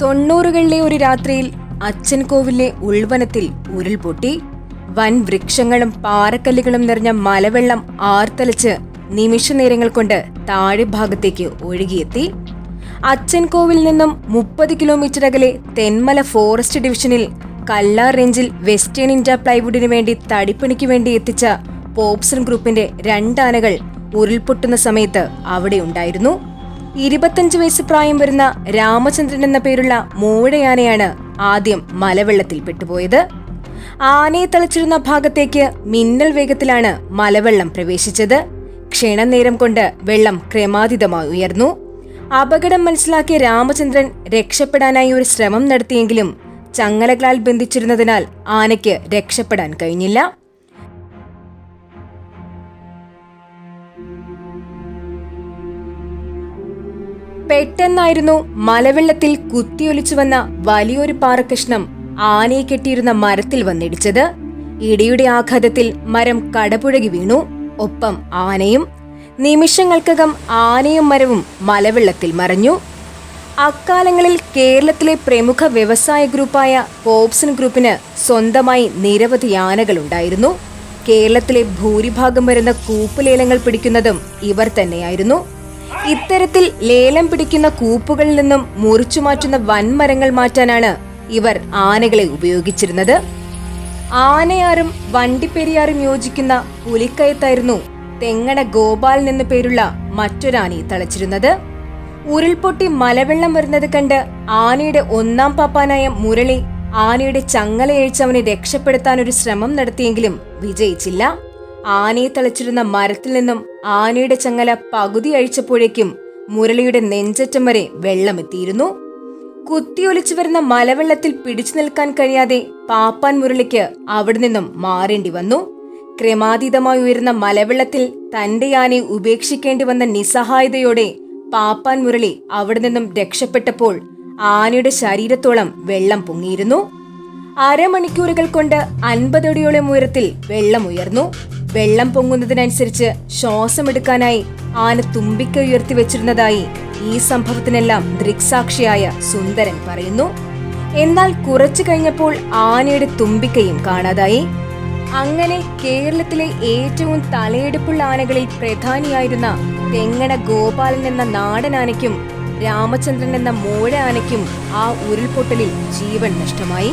തൊണ്ണൂറുകളിലെ ഒരു രാത്രിയിൽ അച്ഛൻകോവിലെ ഉൾവനത്തിൽ ഉരുൾപൊട്ടി വൻ വൃക്ഷങ്ങളും പാറക്കല്ലുകളും നിറഞ്ഞ മലവെള്ളം ആർത്തലച്ച് നിമിഷനേരങ്ങൾ കൊണ്ട് താഴെ ഭാഗത്തേക്ക് ഒഴുകിയെത്തി. അച്ഛൻകോവിൽ നിന്നും മുപ്പത് കിലോമീറ്റർ അകലെ തെന്മല ഫോറസ്റ്റ് ഡിവിഷനിൽ കല്ലാർ റേഞ്ചിൽ വെസ്റ്റേൺ ഇന്ത്യ പ്ലൈവുഡിന് വേണ്ടി തടിപ്പണിക്ക് വേണ്ടി എത്തിച്ച പോപ്സൺ ഗ്രൂപ്പിന്റെ രണ്ടാനകൾ ഉരുൾപൊട്ടുന്ന സമയത്ത് അവിടെ ഉണ്ടായിരുന്നു. ഇരുപത്തഞ്ച് വയസ്സ് പ്രായം വരുന്ന രാമചന്ദ്രൻ എന്ന പേരുള്ള മൂഴയാനയാണ് ആദ്യം മലവെള്ളത്തിൽ പെട്ടുപോയത്. ആനയെ തളിച്ചിരുന്ന ഭാഗത്തേക്ക് മിന്നൽ വേഗത്തിലാണ് മലവെള്ളം പ്രവേശിച്ചത്. ക്ഷണനേരം കൊണ്ട് വെള്ളം ക്രമാതീതമായി ഉയർന്നു. അപകടം മനസ്സിലാക്കിയ രാമചന്ദ്രൻ രക്ഷപ്പെടാനായി ഒരു ശ്രമം നടത്തിയെങ്കിലും ചങ്ങലകളാൽ ബന്ധിച്ചിരുന്നതിനാൽ ആനയ്ക്ക് രക്ഷപ്പെടാൻ കഴിഞ്ഞില്ല. പെട്ടെന്നായിരുന്നു മലവെള്ളത്തിൽ കുത്തിയൊലിച്ചു വന്ന വലിയൊരു പാറക്കഷ്ണം ആനയെ കെട്ടിയിരുന്ന മരത്തിൽ വന്നിടിച്ചത്. ഇടിയുടെ ആഘാതത്തിൽ മരം കടപുഴകി വീണു. ഒപ്പം ആനയും നിമിഷങ്ങൾക്കകം ആനയും മരവും മലവെള്ളത്തിൽ മറഞ്ഞു. അക്കാലങ്ങളിൽ കേരളത്തിലെ പ്രമുഖ വ്യവസായ ഗ്രൂപ്പായ പോപ്സൺ ഗ്രൂപ്പിന് സ്വന്തമായി നിരവധി ആനകളുണ്ടായിരുന്നു. കേരളത്തിലെ ഭൂരിഭാഗം വരുന്ന കൂപ്പുലേലങ്ങൾ പിടിക്കുന്നതും ഇവർ തന്നെയായിരുന്നു. ഇത്തരത്തിൽ ലേലം പിടിക്കുന്ന കൂപ്പുകളിൽ നിന്നും മുറിച്ചു മാറ്റുന്ന വൻമരങ്ങൾ മാറ്റാനാണ് ഇവർ ആനകളെ ഉപയോഗിച്ചിരുന്നത്. ആനയാറും വണ്ടിപ്പെരിയാറും യോജിക്കുന്ന പുലിക്കയത്തായിരുന്നു തെങ്ങണ ഗോപാൽ എന്ന പേരുള്ള മറ്റൊരാനയെ തളച്ചിരുന്നത്. ഉരുൾപൊട്ടി മലവെള്ളം വരുന്നത് കണ്ട് ആനയുടെ ഒന്നാം പാപ്പാനായ മുരളി ആനയുടെ ചങ്ങലയഴിച്ച് അവനെ രക്ഷപ്പെടുത്താൻ ഒരു ശ്രമം നടത്തിയെങ്കിലും വിജയിച്ചില്ല. ആനയെ തളച്ചിരുന്ന മരത്തിൽ നിന്നും ആനയുടെ ചങ്ങല പകുതി അഴിച്ചപ്പോഴേക്കും മുരളിയുടെ നെഞ്ചറ്റം വരെ വെള്ളമെത്തിയിരുന്നു. കുത്തിയൊലിച്ചു വരുന്ന മലവെള്ളത്തിൽ പിടിച്ചു നിൽക്കാൻ കഴിയാതെ പാപ്പാൻ മുരളിക്ക് അവിടെ നിന്നും മാറേണ്ടി വന്നു. ക്രമാതീതമായി ഉയരുന്ന മലവെള്ളത്തിൽ തന്റെ ആനയെ ഉപേക്ഷിക്കേണ്ടി വന്ന നിസ്സഹായതയോടെ പാപ്പാൻ മുരളി അവിടെ നിന്നും രക്ഷപ്പെട്ടപ്പോൾ ആനയുടെ ശരീരത്തോളം വെള്ളം പൊങ്ങിയിരുന്നു. അരമണിക്കൂറുകൾ കൊണ്ട് അൻപതടിയോളം ഉയരത്തിൽ വെള്ളം ഉയർന്നു വെള്ളം പൊങ്ങുന്നതിനനുസരിച്ച് ശ്വാസമെടുക്കാനായി ആന തുമ്പിക്ക ഉയർത്തി വെച്ചിരുന്നതായി ഈ സംഭവത്തിനെല്ലാം ദൃക്സാക്ഷിയായ സുന്ദരൻ പറയുന്നു. എന്നാൽ കുറച്ചു കഴിഞ്ഞപ്പോൾ ആനയുടെ തുമ്പിക്കയും കാണാതായി. അങ്ങനെ കേരളത്തിലെ ഏറ്റവും തലയെടുപ്പുള്ള ആനകളിൽ പ്രധാനിയായിരുന്ന തെങ്ങണ ഗോപാലൻ എന്ന നാടൻ ആനയ്ക്കും രാമചന്ദ്രൻ എന്ന മോഴ ആനയ്ക്കും ആ ഉരുൾപൊട്ടലിൽ ജീവൻ നഷ്ടമായി.